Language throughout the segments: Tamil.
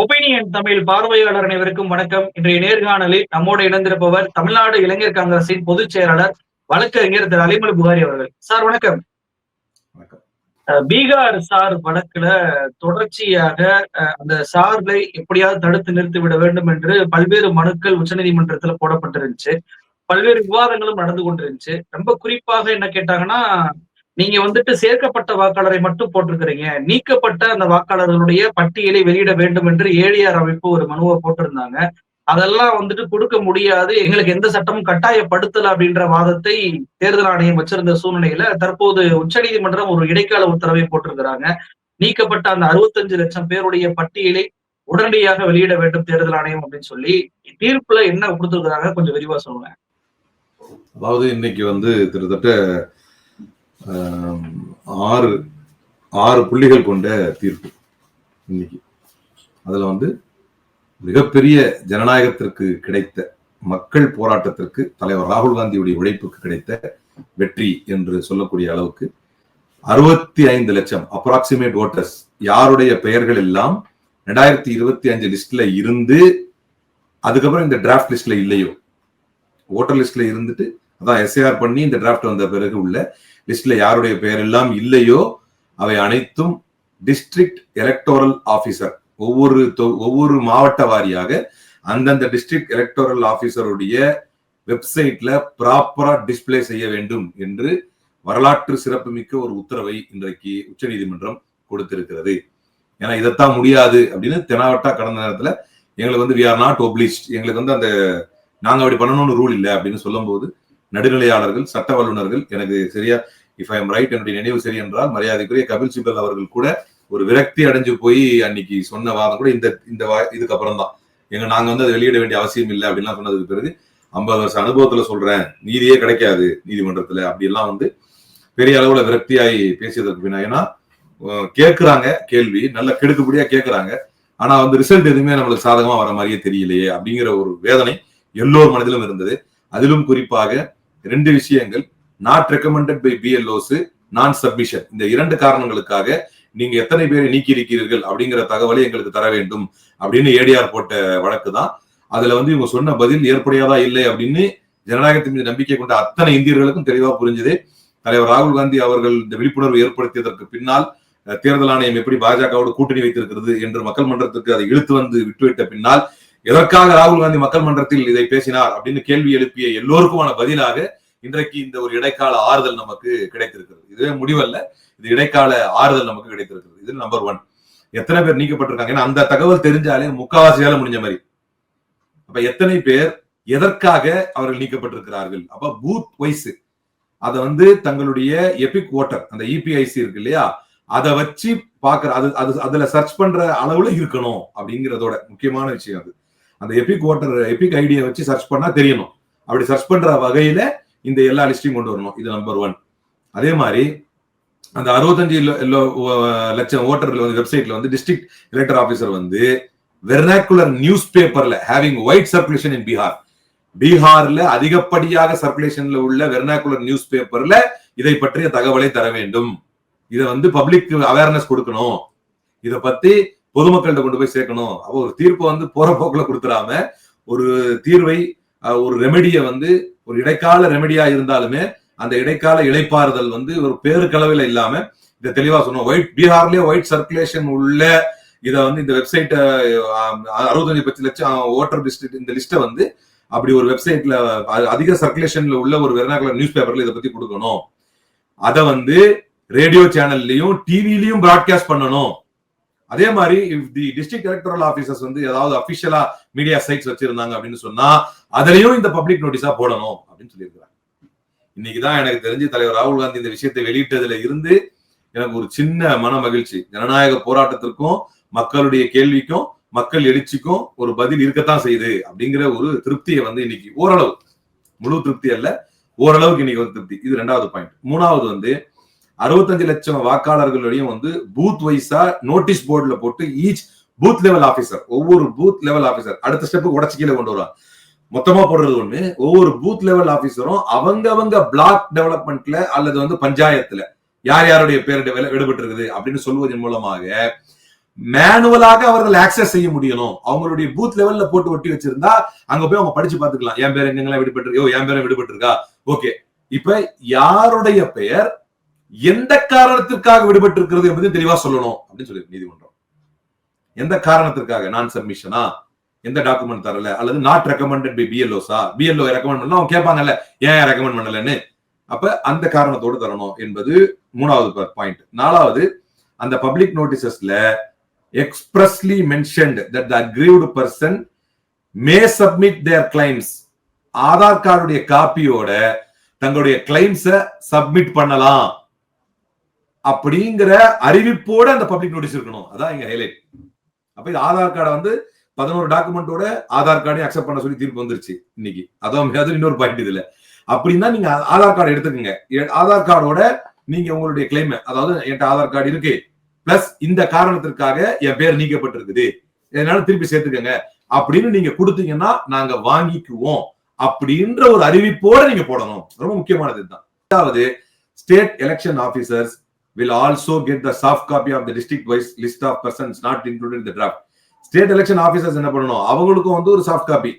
ஒப்பீனியன் தமிழ் பார்வையாளர் அனைவருக்கும் வணக்கம். இன்றைய நேர்காணலில் நம்மோடு இணைந்திருப்பவர் தமிழ்நாடு இளைஞர் காங்கிரசின் பொதுச் செயலாளர் வழக்கறிஞர் திரு அலிமல் புகாரி அவர்கள். சார் வணக்கம். பீகார் சார் வழக்குல தொடர்ச்சியாக அந்த சார்பை எப்படியாவது தடுத்து நிறுத்திவிட வேண்டும் என்று பல்வேறு மனுக்கள் உச்சநீதிமன்றத்துல போடப்பட்டிருந்துச்சு. பல்வேறு விவாதங்களும் நடந்து கொண்டிருந்துச்சு. ரொம்ப குறிப்பாக என்ன கேட்டாங்கன்னா நீங்க வந்துட்டு சேர்க்கப்பட்ட வாக்காளரை மட்டும் போட்டிருக்கிறீங்க. நீக்கப்பட்ட அந்த வாக்காளர்களுடைய பட்டியலை வெளியிட வேண்டும் என்று ஏழியார் அமைப்பு ஒரு மனுவை போட்டிருந்தாங்க. அதெல்லாம் வந்துட்டு கொடுக்க முடியாது. எங்களுக்கு எந்த சட்டமும் கட்டாயப்படுத்தல அப்படின்ற வாதத்தை தேர்தல் ஆணையம் வச்சிருந்த சூழ்நிலையில தற்போது உச்சநீதிமன்றம் ஒரு இடைக்கால உத்தரவை போட்டிருக்கிறாங்க. நீக்கப்பட்ட அந்த அறுபத்தஞ்சு லட்சம் பேருடைய பட்டியலை உடனடியாக வெளியிட வேண்டும் தேர்தல் ஆணையம் அப்படின்னு சொல்லி தீர்ப்புல என்ன கொடுத்திருக்கிறாங்க கொஞ்சம் விரிவா சொல்லுங்க. அதாவது இன்னைக்கு வந்து கிட்டத்தட்ட ஆறு ஆறு புள்ளிகள் கொண்ட தீர்ப்பு இன்னைக்கு. அதில் வந்து மிகப்பெரிய ஜனநாயகத்திற்கு கிடைத்த மக்கள் போராட்டத்திற்கு தலைவர் ராகுல் காந்தியுடைய உழைப்புக்கு கிடைத்த வெற்றி என்று சொல்லக்கூடிய அளவுக்கு அறுபத்தி ஐந்து லட்சம் அப்ராக்சிமேட் ஓட்டர்ஸ் யாருடைய பெயர்கள் எல்லாம் ரெண்டாயிரத்தி இருபத்தி அஞ்சு லிஸ்ட்ல இருந்து அதுக்கப்புறம் இந்த டிராஃப்ட் லிஸ்ட்ல இல்லையோ? ஓட்டர் லிஸ்ட்ல இருந்துட்டு அதான் எஸ்ஏஆர் பண்ணி இந்த டிராஃப்ட் வந்த பிறகு உள்ள லிஸ்ட்ல யாருடைய பெயர் எல்லாம் இல்லையோ அவை அனைத்தும் டிஸ்ட்ரிக்ட் எலக்டோரல் ஆபீசர் ஒவ்வொரு தொ- ஒவ்வொரு மாவட்ட வாரியாக அந்தந்த டிஸ்ட்ரிக்ட் எலக்டோரல் ஆபீசருடைய வெப்சைட்ல ப்ராப்பரா டிஸ்பிளே செய்ய வேண்டும் என்று வரலாற்று சிறப்புமிக்க ஒரு உத்தரவை இன்றைக்கு உச்சநீதிமன்றம் கொடுத்திருக்கிறது. ஏன்னா இதைத்தான் முடியாது அப்படின்னு தெனாவட்டா கடந்த நேரத்துல எங்களுக்கு வந்து வி ஆர் நாட் ஒப்ளிஸ்ட் எங்களுக்கு வந்து அந்த நாங்க அப்படி பண்ணணும்னு ரூல் இல்லை அப்படின்னு சொல்லும்போது நடுநிலையாளர்கள் சட்ட வல்லுநர்கள் எனக்கு சரியா இஃப் ஐ எம் ரைட் என்னுடைய நினைவு சரி என்றால் மரியாதைக்குரிய கபில் சிபல் அவர்கள் கூட ஒரு விரக்தி அடைஞ்சு போய் அன்னைக்கு சொன்ன வாதம் கூட இந்த இந்த வா- இதுக்கு அப்புறம் தான். எங்க நாங்க வந்து அதை வெளியிட வேண்டிய அவசியம் இல்லை அப்படின்லாம் சொன்னதுக்கு பிறகு ஐம்பது வருஷம் அனுபவத்துல சொல்றேன் நீதியே கிடைக்காது நீதிமன்றத்துல அப்படி எல்லாம் வந்து பெரிய அளவுல விரக்தியாகி பேசியதற்கு பின்னா ஏன்னா அஹ், கேள்வி நல்ல கெடுக்குபடியா கேட்குறாங்க ஆனா வந்து ரிசல்ட் எதுவுமே நம்மளுக்கு சாதகமா வர மாதிரியே தெரியலையே அப்படிங்கிற ஒரு வேதனை எல்லோர் மனதிலும் இருந்தது. அதிலும் குறிப்பாக ரெண்டு விஷயங்கள். Not recommended by BLOs non submission இந்த இரண்டு காரணங்களுக்காக நீங்க எத்தனை பேரை நீக்கி இருக்கிறீர்கள் அப்படிங்கிற தகவலை எங்களுக்கு தர வேண்டும் அப்படின்னு ஏடிஆர் போட்ட வழக்கு தான். அதுல வந்து இவங்க சொன்ன பதில் ஏற்புடையதா இல்லை அப்படின்னு ஜனநாயகத்தின் மீது நம்பிக்கை கொண்ட அத்தனை இந்தியர்களுக்கும் தெளிவா புரிஞ்சது. தலைவர் ராகுல் காந்தி அவர்கள் இந்த விழிப்புணர்வு ஏற்படுத்தியதற்கு பின்னால் தேர்தல் ஆணையம் எப்படி பாஜகவோடு கூட்டணி வைத்திருக்கிறது என்று மக்கள் மன்றத்துக்கு அதை இழுத்து வந்து விட்டுவிட்ட பின்னால் எதற்காக ராகுல் காந்தி மக்கள் மன்றத்தில் இதை பேசினார் அப்படின்னு கேள்வி எழுப்பிய எல்லோருக்குமான பதிலாக இன்றைக்கு இந்த ஒரு இடைக்கால ஆறுதல் நமக்கு கிடைத்திருக்கிறது. இதுவே முடிவல்ல. இது இடைக்கால ஆறுதல் நமக்கு கிடைத்திருக்கிறது. இது நம்பர் ஒன் எத்தனை பேர் நீக்கப்பட்டிருக்காங்க? ஏன்னா அந்த தகவல் தெரிஞ்சாலே முக்காவாசியால முடிஞ்ச மாதிரி. அப்ப எத்தனை பேர் எதற்காக அவர்கள் நீக்கப்பட்டிருக்கிறார்கள்? அப்ப பூத் வைஸ் அதை வந்து தங்களுடைய எபிக் ஓட்டர் அந்த இபிஐசி இருக்கு இல்லையா? அதை வச்சு பாக்குற அது அது அதுல சர்ச் பண்ற அளவுல இருக்கணும் அப்படிங்கிறதோட முக்கியமான விஷயம் அது. அந்த எபிக் ஓட்டர் எபிக் ஐடியை வச்சு சர்ச் பண்ணா தெரியணும். அப்படி சர்ச் பண்ற வகையில இந்த எல்லா லிஸ்டையும் கொண்டு வரணும். இது நம்பர் ஒன் அதே மாதிரி அந்த அறுபத்தஞ்சு லட்சம் ஓட்டர்கள் வந்து வெப்சைட்ல வந்து டிஸ்ட்ரிக்ட் எலெக்டர் ஆபீசர் வந்து வெர்னாக்குலர் நியூஸ் பேப்பர்ல having wide circulation in Bihar பீகார்ல அதிகப்படியாக சர்க்குலேஷன்ல உள்ள வெர்னாக்குலர் நியூஸ் பேப்பர்ல இதை பற்றிய தகவலை தர வேண்டும். இதை வந்து பப்ளிக் அவேர்னஸ் கொடுக்கணும். இதை பத்தி பொதுமக்கள்கிட்ட கொண்டு போய் சேர்க்கணும். அப்போ ஒரு தீர்ப்பை வந்து போற போக்குல கொடுத்துடாம ஒரு தீர்வை ஒரு ரெமெடியை வந்து ஒரு இடைக்கால ரெமெடியா இருந்தாலுமே அந்த இடைக்கால இழைப்பாறுதல் வந்து ஒரு பேருக்களவில் இல்லாம இதை தெளிவா சொன்னோம். ஒயிட் பீகார்லயே ஒயிட் சர்க்குலேஷன் உள்ள இதை வந்து இந்த வெப்சைட் அறுபத்தஞ்சு பத்து லட்சம் ஓட்டர் லிஸ்ட் இந்த லிஸ்ட்டை வந்து அப்படி ஒரு வெப்சைட்ல அதிக சர்க்குலேஷன்ல உள்ள ஒரு வெர்னாகுலர் நியூஸ் பேப்பர்ல இதை பத்தி கொடுக்கணும். அதை வந்து ரேடியோ சேனல்லையும் டிவிலையும் பிராட்காஸ்ட் பண்ணணும். அதே மாதிரி if the district electoral officers வந்து ஏதாவது அபிஷியலா மீடியா சைட்ஸ் வச்சிருந்தாங்க அப்படின்னு சொன்னா அதுலயும் இந்த பப்ளிக் நோட்டீஸா போடணும் அப்படின்னு சொல்லியிருக்கிறாங்க. இன்னைக்குதான் எனக்கு தெரிஞ்சு தலைவர் ராகுல் காந்தி இந்த விஷயத்தை வெளியிட்டதுல இருந்து எனக்கு ஒரு சின்ன மன மகிழ்ச்சி. ஜனநாயக போராட்டத்திற்கும் மக்களுடைய கேள்விக்கும் மக்கள் எழுச்சிக்கும் ஒரு பதில் இருக்கத்தான் செய்யுது அப்படிங்கிற ஒரு திருப்தியை வந்து இன்னைக்கு ஓரளவு முழு திருப்தி அல்ல ஓரளவுக்கு இன்னைக்கு ஒரு திருப்தி. இது ரெண்டாவது பாயிண்ட் மூணாவது வந்து அறுபத்தஞ்சு லட்சம் வாக்காளர்களையும் வந்து பூத் வைஸா நோட்டீஸ் போர்டுல போட்டு ஈச் பூத் லெவல் ஆபீசர் ஒவ்வொரு பூத் லெவல் ஆபீசர் அடுத்த ஸ்டெப் உடச்சு கீழே கொண்டு வருவாங்க. மொத்தமா போடுறது ஒண்ணு ஒவ்வொரு பூத் லெவல் ஆபீசரும் அவங்க அவங்க பிளாக் டெவலப்மெண்ட்ல அல்லது வந்து பஞ்சாயத்துல யார் யாருடைய பேர் விடுபட்டு இருக்குது அப்படின்னு சொல்வதன் மூலமாக மேனுவலாக அவர்கள் ஆக்சஸ் செய்ய முடியணும். அவங்களுடைய பூத் லெவல்ல போட்டு ஒட்டி வச்சிருந்தா அங்க போய் அவங்க படிச்சு பார்த்துக்கலாம். என் பேர் எங்கெல்லாம் விடுபட்டு ஓ என் பேரும் விடுபட்டு இருக்கா ஓகே. இப்ப யாருடைய பெயர்? எந்த காரணத்திற்காக விடுபட்டு இருக்கிறது என்பது தெளிவா சொல்லணும் அப்படின்னு சொல்லி நீதிமன்றம். எந்த காரணத்திற்காக? நான் சப்மிஷனா எந்த டாக்குமெண்ட் தரல? அல்லது நாட் ரெக்கமெண்டட் பை பிஎல்ஓஸா பிஎல்ஓ ரெக்கமெண்ட் பண்ணல அவங்க கேட்பாங்கல்ல ஏன் ரெக்கமெண்ட் பண்ணலன்னு? அப்ப அந்த காரணத்தோடு தரணும் என்பது மூணாவது பாயிண்ட் நாலாவது அந்த public நோட்டீசஸ்ல expressly mentioned that the aggrieved person may submit their claims Aadhaar கார்டுடைய காப்பியோட தங்களுடைய கிளைம்ஸை சப்மிட் பண்ணலாம். அப்படிங்கிற அறிவிப்போட அந்த பப்ளிக் நோட்டீஸ் இருக்கணும். அதான் இங்க ஹைலைட் அப்ப இது ஆதார் கார்டை வந்து பதினோரு டாக்குமெண்டோட ஆதார் கார்டையும் அக்செப்ட் பண்ண சொல்லி தீர்ப்பு வந்துருச்சு இன்னைக்கு. அதான் அது இன்னொரு பாயிண்ட் இதுல. அப்படின்னா நீங்க ஆதார் கார்டு எடுத்துக்கோங்க. எ- ஆதார் கார்டோட நீங்க உங்களுடைய கிளைம் அதாவது என்கிட்ட ஆதார் கார்டு இருக்கு. பிளஸ் இந்த காரணத்திற்காக என் பேர் நீக்கப்பட்டிருக்குது. இதனால திருப்பி சேர்த்துக்கங்க. அப்படின்னு நீங்க கொடுத்தீங்கன்னா நாங்க வாங்கிக்குவோம். அப்படின்ற ஒரு அறிவிப்போட நீங்க போடணும். ரொம்ப முக்கியமானது இதுதான். அதாவது state election officers will also get the soft copy of the district wise list of persons not included in the draft. State election officers என்ன பண்ணணும்? அவங்களுக்கும் வந்து ஒரு சாஃப்ட் காப்பி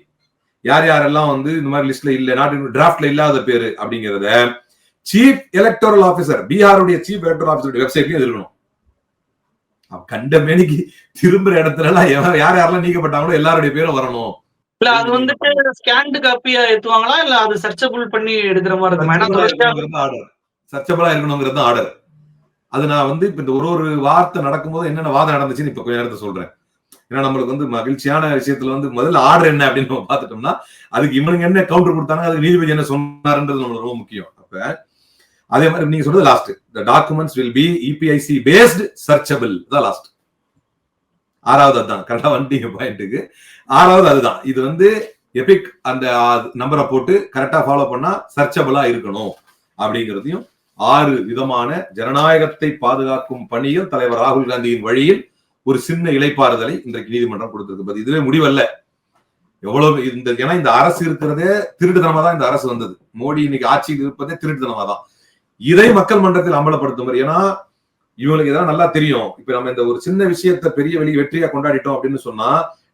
யார் யாரெல்லாம் வந்து இந்த மாதிரி லிஸ்ட்ல இல்ல நாட் டிராஃப்ட்ல இல்லாத பேரு அப்படிங்கறத சீஃப் எலக்டோரல் ஆபீசர் பீகாருடைய சீஃப் எலக்டோரல் ஆபீசர் வெப்சைட்லயும் இருக்கணும் கண்ட மேனிக்கு திரும்புற இடத்துல எல்லாம் எவ- யார் யாரெல்லாம் நீக்கப்பட்டாங்களோ எல்லாருடைய பேரும் வரணும். இல்ல அது வந்துட்டு ஸ்கேன்டு காப்பியா ஏத்துவாங்களா? இல்ல அது சர்ச்சபிள் பண்ணி எடுக்கிற மாதிரி இருக்குமா? சர்ச்சபிளா இருக்கணுங்கிறது ஆர்டர் அது நான் வந்து இப்ப இந்த ஒரு ஒரு வார்த்தை நடக்கும்போது என்னென்ன வாதம் நடந்துச்சுன்னு இப்ப கொஞ்ச நேரத்தை சொல்றேன். ஏன்னா நம்மளுக்கு வந்து மகிழ்ச்சியான விஷயத்துல வந்து முதல்ல ஆர்டர் என்ன அப்படின்னு நம்ம பார்த்துட்டோம்னா அதுக்கு இவனுங்க என்ன கவுண்டர் கொடுத்தாங்க அதுக்கு நீதிபதி என்ன சொன்னாருன்றது நம்மளுக்கு ரொம்ப முக்கியம். அப்ப அதே மாதிரி நீங்க சொல்றது last the documents will be EPIC based searchable தான் லாஸ்ட் ஆறாவது அதுதான். கரெக்டா வந்துட்டீங்க பாயிண்ட்டுக்கு ஆறாவது அதுதான். இது வந்து எபிக் அந்த நம்பரை போட்டு கரெக்டா ஃபாலோ பண்ணா சர்ச்சபிளா இருக்கணும் அப்படிங்கிறதையும் ஆறு விதமான ஜனநாயகத்தை பாதுகாக்கும் பணியில் தலைவர் ராகுல் காந்தியின் வழியில் ஒரு சின்ன இளைப்பாறுதலை இன்றைக்கு நீதிமன்றம் கொடுத்திருக்கு. பட் இதுவே முடிவல்ல. எவ்வளவு இந்த ஏன்னா இந்த அரசு இருக்கிறதே திருட்டுத்தனமா தான் இந்த அரசு வந்தது. மோடி இன்னைக்கு ஆட்சியில் இருப்பதே திருட்டுத்தனமா தான். இதை மக்கள் மன்றத்தில் அமலப்படுத்தும் மாதிரி ஏன்னா இவங்களுக்கு இதெல்லாம் நல்லா தெரியும். இப்ப நம்ம இந்த ஒரு சின்ன விஷயத்தை பெரிய வெளி வெற்றியா கொண்டாடிட்டோம் அப்படின்னு சொன்னா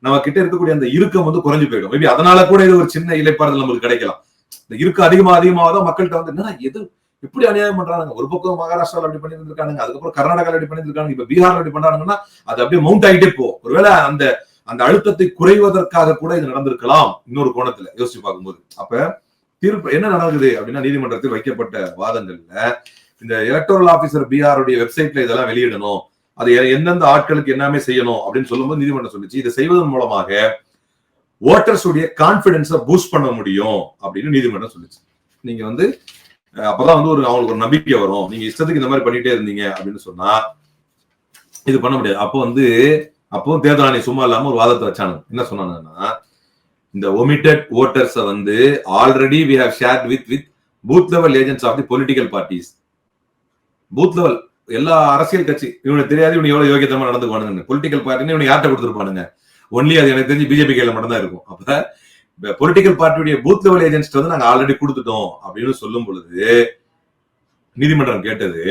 நம்ம கிட்ட இருக்கக்கூடிய அந்த இறுக்கம் வந்து குறைஞ்சு போயிடும். மேபி அதனால கூட இது ஒரு சின்ன இலைப்பாறுதல் நம்மளுக்கு கிடைக்கலாம். இந்த இருக்கு அதிகமா அதிகமாக தான் மக்கள்கிட்ட வந்து என்ன எது எப்படி அநியாயம் பண்றாங்க ஒரு பக்கம் மகாராஷ்டிரால அப்படி பண்ணிட்டு இருக்காங்க அதுக்கப்புறம் கர்நாடகால அப்படி பண்ணிட்டு இருக்காங்க இப்ப பீகார்ல அப்படி பண்றாங்கன்னா அது அப்படியே மவுண்ட் ஆகிட்டே போ ஒருவேளை அந்த அந்த அழுத்தத்தை குறைவதற்காக கூட இது நடந்திருக்கலாம் இன்னொரு கோணத்துல யோசிச்சு பார்க்கும்போது. அப்ப தீர்ப்பு என்ன நடக்குது அப்படின்னா நீதிமன்றத்தில் வைக்கப்பட்ட வாதங்கள்ல இந்த எலக்டோரல் ஆபீசர் பிஆருடைய வெப்சைட்ல இதெல்லாம் வெளியிடணும். அது எந்தெந்த ஆட்களுக்கு எல்லாமே செய்யணும் அப்படின்னு சொல்லும்போது நீதிமன்றம் சொல்லுச்சு. இதை செய்வதன் மூலமாக ஓட்டர்ஸுடைய கான்பிடன்ஸை பூஸ்ட் பண்ண முடியும் அப்படின்னு நீதிமன்றம் சொல்லிச்சு. நீங்க வந்து அப்பதான் வந்து ஒரு அவங்களுக்கு ஒரு நம்பிக்கை வரும். நீங்க இஷ்டத்துக்கு இந்த மாதிரி பண்ணிட்டே இருந்தீங்க அப்படின்னு சொன்னா இது பண்ண முடியாது. அப்போ வந்து அப்போ தேர்தல் ஆணையம் சும்மா இல்லாம ஒரு வாதத்தை வச்சானுங்க என்ன சொன்னாங்கன்னா இந்த ஒமிட்டட் ஓட்டர்ஸை வந்து already we have shared with with booth level agents of the political parties booth level எல்லா அரசியல் கட்சி இவனுக்கு தெரியாது இவனு எவ்வளவு யோகியத்தமா நடந்துக்குவானுங்க. பொலிட்டிக்கல் பார்ட்டின்னு இவனுக்கு யார்கிட்ட கொடுத்துருப்பானுங்க? ஒன்லி அது எனக்கு தெரிஞ்சு பிஜேபி கையில மட்டும்தான் இருக்கும். அப்ப பொலிட்டிக்கல் பார்ட்டியுடைய பூத் லெவல் ஏஜென்ட்ஸ் வந்து நாங்க ஆல்ரெடி கொடுத்துட்டோம் அப்படின்னு சொல்லும் பொழுது நீதிமன்றம் கேட்டது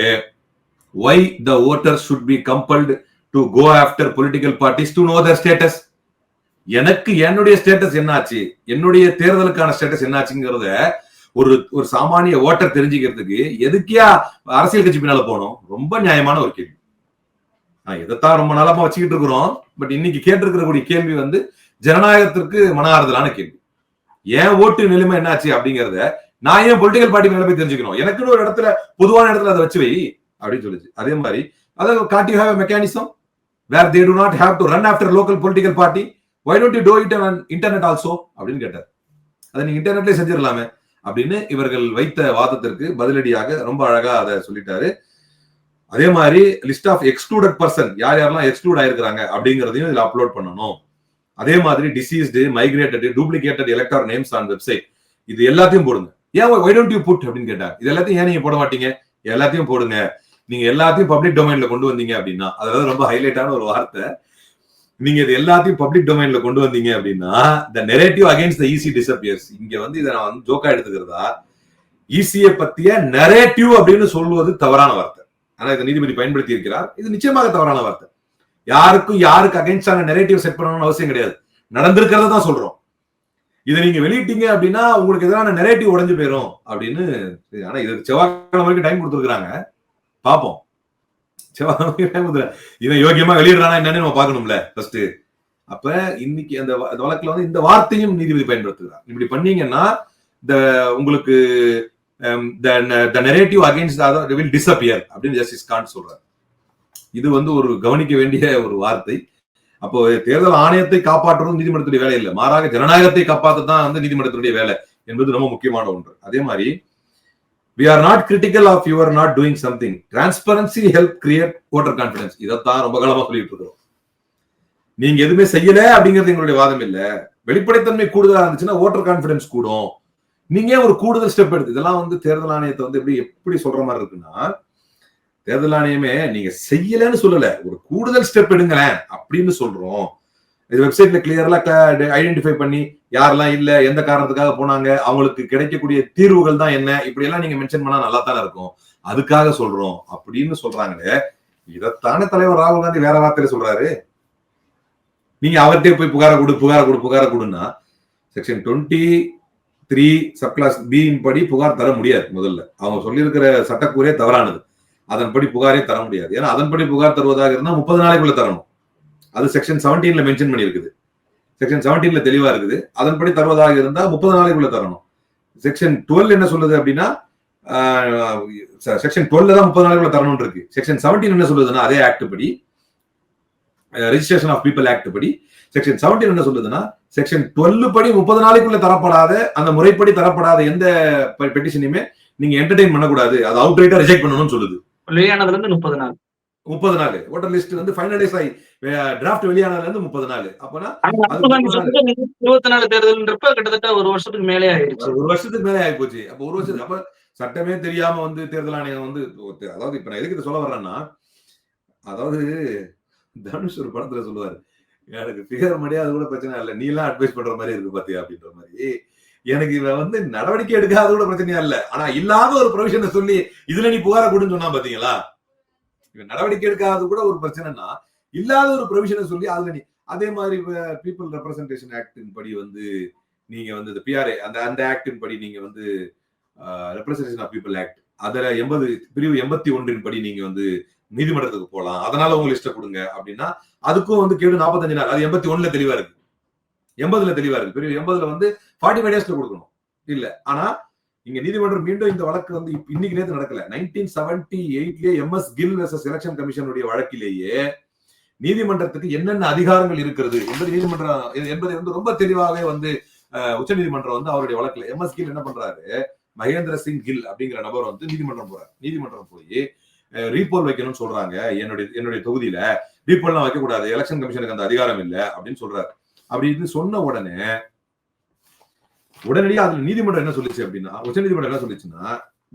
why the voter should be compelled to go after political parties to know their status எனக்கு என்னுடைய ஸ்டேட்டஸ் என்னாச்சு? என்னுடைய தேர்தலுக்கான ஸ்டேட்டஸ் என்னாச்சுங்கிறத ஒரு ஒரு சாமானிய ஓட்டர் தெரிஞ்சுக்கிறதுக்கு எதுக்கியா அரசியல் கட்சி பின்னால போகணும் ரொம்ப நியாயமான ஒரு கேள்வி. நான் இதைத்தான் ரொம்ப நாளமா வச்சுக்கிட்டு இருக்கிறோம். பட் இன்னைக்கு கேட்டிருக்கிறக்கூடிய கேள்வி வந்து ஜனநாயகத்திற்கு மன ஆறுதலான கேள்வி. ஏன் ஓட்டு நிலைமை என்னாச்சு அப்படிங்கறத நான் ஏன் பொலிட்டிக்கல் பார்ட்டி நிலைமை தெரிஞ்சுக்கணும்? எனக்குன்னு ஒரு இடத்துல பொதுவான இடத்துல அதை வச்சு வை அப்படின்னு சொல்லுச்சு. அதே மாதிரி அதாவது got you have mechanism where they do not have to run after local political party why don't you do it on internet also அப்படின்னு கேட்டார். அதை நீங்க இன்டர்நெட்லேயே செஞ்சிடலாமே அப்படின்னு இவர்கள் வைத்த வாதத்திற்கு பதிலடியாக ரொம்ப அழகா அதை சொல்லிட்டாரு. அதே மாதிரி லிஸ்ட் ஆஃப் எக்ஸ்க்ளூடட் பர்சன் யார் யாரெல்லாம் எக்ஸ்க்ளூட் ஆயிருக்கிறாங்க அப்படிங்கிறதையும் இதுல அப்லோட் பண்ணணும். அதே மாதிரி deceased migrated duplicated elector names on website இது எல்லாத்தையும் போடுங்க. ஏன் ஒய் டோன்ட் யூ புட் அப்படின்னு கேட்டார் இது எல்லாத்தையும் ஏன் நீங்க போட மாட்டீங்க? எல்லாத்தையும் போடுங்க. நீங்க எல்லாத்தையும் பப்ளிக் டொமைன்ல கொண்டு வந்தீங்க அப்படின்னா அதாவது ரொம்ப ஹைலைட்டான ஒரு வார்த்தை. நீங்க இது எல்லாத்தையும் பப்ளிக் டொமைன்ல கொண்டு வந்தீங்க அப்படின்னா the narrative against the EC disappears இங்க வந்து இதை நான் வந்து ஜோக்கா எடுத்துக்கிறதா ஈசியை பத்திய நெரேட்டிவ் அப்படின்னு சொல்லுவது தவறான வார்த்தை. ஆனா இதை நீதிபதி பயன்படுத்தி இருக்கிறார். இது நிச்சயமாக தவறான வார்த்தை. யாருக்கும் யாருக்கு அகைன்ஸ்டான நெரேட்டிவ் செட் பண்ணணும்னு அவசியம் கிடையாது. நடந்திருக்கிறத தான் சொல்றோம். இதை நீங்க வெளியிட்டீங்க அப்படின்னா உங்களுக்கு எதிரான நெரேட்டிவ் உடஞ்சு போயிடும் அப்படின்னு ஆனா இது செவ்வாய்க்கிழமை வரைக்கும் டைம் கொடுத்துருக்காங்க பார்ப்போம். செவ்வாய்க்கிழமை டைம் கொடுத்துரு இவன் யோகியமா வெளியிடுறானா என்னன்னு நம்ம பார்க்கணும்ல ஃபர்ஸ்ட் அப்ப இன்னைக்கு அந்த வ- அந்த வழக்குல வந்து இந்த வார்த்தையும் நீதிபதி பயன்படுத்துகிறார். இப்படி பண்ணீங்கன்னா இந்த உங்களுக்கு த நெரேட்டிவ் அகேன்ஸ்ட் அதாவது வில் டிசப்பியர் அப்படின்னு ஜஸ்டிஸ் கான் சொல்றாரு. இது வந்து ஒரு கவனிக்க வேண்டிய ஒரு வார்த்தை. அப்போ தேர்தல் ஆணையத்தை காப்பாற்றுறது நீதிமன்றத்துடைய வேலை இல்லை. மாறாக ஜனநாயகத்தை காப்பாற்ற தான் வந்து நீதிமன்றத்துடைய வேலை என்பது ரொம்ப முக்கியமான ஒன்று. அதே மாதிரி we are not critical of your not doing something transparency help create voter confidence இதைத்தான் ரொம்ப காலமா சொல்லிட்டு இருக்கிறோம். நீங்க எதுவுமே செய்யல அப்படிங்கிறது எங்களுடைய வாதம் இல்ல. வெளிப்படைத்தன்மை கூடுதலா இருந்துச்சுன்னா ஓட்டர் கான்பிடன்ஸ் கூடும். நீங்க ஒரு கூடுதல் ஸ்டெப் எடுத்து இதெல்லாம் வந்து தேர்தல் ஆணையத்தை வந்து எப்படி எப்படி சொல்ற மாதிரி இருக்குன்னா தேர்தல் ஆணையமே நீங்க செய்யலன்னு சொல்லல. ஒரு கூடுதல் ஸ்டெப் எடுங்களேன் அப்படின்னு சொல்றோம். இது வெப்சைட்ல கிளியர்லா ஐடென்டிஃபை பண்ணி யாரெல்லாம் இல்ல எந்த காரணத்துக்காக போனாங்க அவங்களுக்கு கிடைக்கக்கூடிய தீர்வுகள் தான் என்ன இப்படி எல்லாம் நீங்க மென்ஷன் பண்ணா நல்லா தானே இருக்கும். அதுக்காக சொல்றோம் அப்படின்னு சொல்றாங்களே இதைத்தானே தலைவர் ராகுல் காந்தி வேற வார்த்தையில சொல்றாரு. நீங்க அவர்கிட்டே போய் புகார கொடு புகார கொடு புகார கொடுன்னா section twenty three subclause B படி புகார் தர முடியாது முதல்ல. அவங்க சொல்லியிருக்கிற சட்டக்கூறே தவறானது. அதன்படி புகாரே தர முடியாது. ஏன்னா அதன்படி புகார் தருவதாக இருந்தால் முப்பது நாளைக்குள்ள தரணும். அது செக்ஷன் செவன்டீன்ல மென்ஷன் பண்ணியிருக்குது. செக்ஷன் செவன்டீன்ல தெளிவா இருக்குது. அதன்படி தருவதாக இருந்தால் முப்பது நாளைக்குள்ள தரணும். செக்ஷன் டுவெல் என்ன சொல்லுது அப்படின்னா செக்ஷன் டுவெல்ல தான் முப்பது நாளைக்குள்ள தரணும் இருக்கு. செக்ஷன் செவன்டீன் என்ன சொல்லுதுன்னா அதே ஆக்ட் படி ரெஜிஸ்ட்ரேஷன் ஆஃப் பீப்பிள் ஆக்ட் படி செக்ஷன் செவன்டீன் என்ன சொல்லுதுன்னா செக்ஷன் டுவெல் படி முப்பது நாளைக்குள்ள தரப்படாத அந்த முறைப்படி தரப்படாத எந்த பெட்டிஷனையுமே நீங்க என்டர்டைன் பண்ணக்கூடாது. அது அவுட் ரைட்டா ரிஜெக்ட் பண்ணணும்னு சொல்லுது. வெளியானதுல இருந்து முப்பது நாள். முப்பது நாள். ஓட்டர் லிஸ்ட் வந்து ஃபைனலைஸ் ஆகி டிராஃப்ட் வெளியானதுல இருந்து முப்பது நாள். அப்பனா இருபத்தி நாலு தேர்தல்ன்றப்ப கிட்டத்தட்ட ஒரு வருஷத்துக்கு மேலே ஆயிடுச்சு. ஒரு வருஷத்துக்கு மேலே ஆகி போச்சு. அப்ப ஒரு வருஷத்துக்கு அப்ப சட்டமே தெரியாம வந்து தேர்தல் ஆணையம் வந்து அதாவது இப்ப நான் எதுக்கு இதை சொல்ல வர்றேன்னா அதாவது தனுஷ் ஒரு படத்துல சொல்லுவாரு எனக்கு ஃபிகர் மடியா அது கூட பிரச்சனை இல்லை நீ எல்லாம் அட்வைஸ் பண்ற மாதிரி இருக்கு பாத்தியா அப்படின்ற மாதிரி. எனக்கு இவன் வந்து நடவடிக்கை எடுக்காத கூட பிரச்சனையா இல்ல. ஆனா இல்லாத ஒரு ப்ரொவிஷனை சொல்லி இதுல நீ புகார கொடுன்னு சொன்னா பாத்தீங்களா? இவன் நடவடிக்கை எடுக்காத கூட ஒரு பிரச்சனைனா இல்லாத ஒரு ப்ரொவிஷனை சொல்லி அதுல நீ அதே மாதிரி பீப்புள் ரெப்ரசன்டேஷன் ஆக்டின் படி வந்து நீங்க வந்து இந்த பிஆர்ஏ அந்த அந்த ஆக்டின் படி நீங்க வந்து ரெப்ரசன்டேஷன் ஆஃப் பீப்புள் ஆக்ட் அதுல எண்பது பிரிவு எண்பத்தி ஒன்றின் படி நீங்க வந்து நீதிமன்றத்துக்கு போகலாம் அதனால உங்களுக்கு இஷ்டம் கொடுங்க. அப்படின்னா அதுக்கும் வந்து கேடு நாற்பத்தஞ்சு நாள் அது எண்பத்தி ஒண்ணுல தெளிவா இருக்கு. எண்பதுல தெளிவா இருக்கு. பெரிய எண்பதுல வந்து ஃபார்ட்டி ஃபைவ் டேஸ்ல கொடுக்கணும். இல்ல. ஆனா இங்க நீதிமன்றம் மீண்டும் இந்த வழக்கு வந்து இன்னைக்கு நேத்து நடக்கல. Nineteen seventy எயிட்லயே M S Gill versus election கமிஷனுடைய வழக்கிலேயே நீதிமன்றத்துக்கு என்னென்ன அதிகாரங்கள் இருக்கிறது என்பது நீதிமன்றம் என்பதை வந்து ரொம்ப தெளிவாகவே வந்து உச்ச நீதிமன்றம் வந்து அவருடைய வழக்குல எம் எஸ் கில் என்ன பண்றாரு? மகேந்திர சிங் கில் அப்படிங்கிற நபர் வந்து நீதிமன்றம் போறாரு. நீதிமன்றம் போய் ரீபோல் வைக்கணும்னு சொல்றாங்க. என்னுடைய என்னுடைய தொகுதியில ரீபோல்லாம் வைக்க கூடாது எலெக்ஷன் கமிஷனுக்கு அந்த அதிகாரம் இல்ல அப்படின்னு சொல்றாரு. அப்படின்னு சொன்ன உடனே உடனடியாக அதுல நீதிமன்றம் என்ன சொல்லிச்சு அப்படின்னா உச்ச நீதிமன்றம் என்ன சொல்லிச்சுன்னா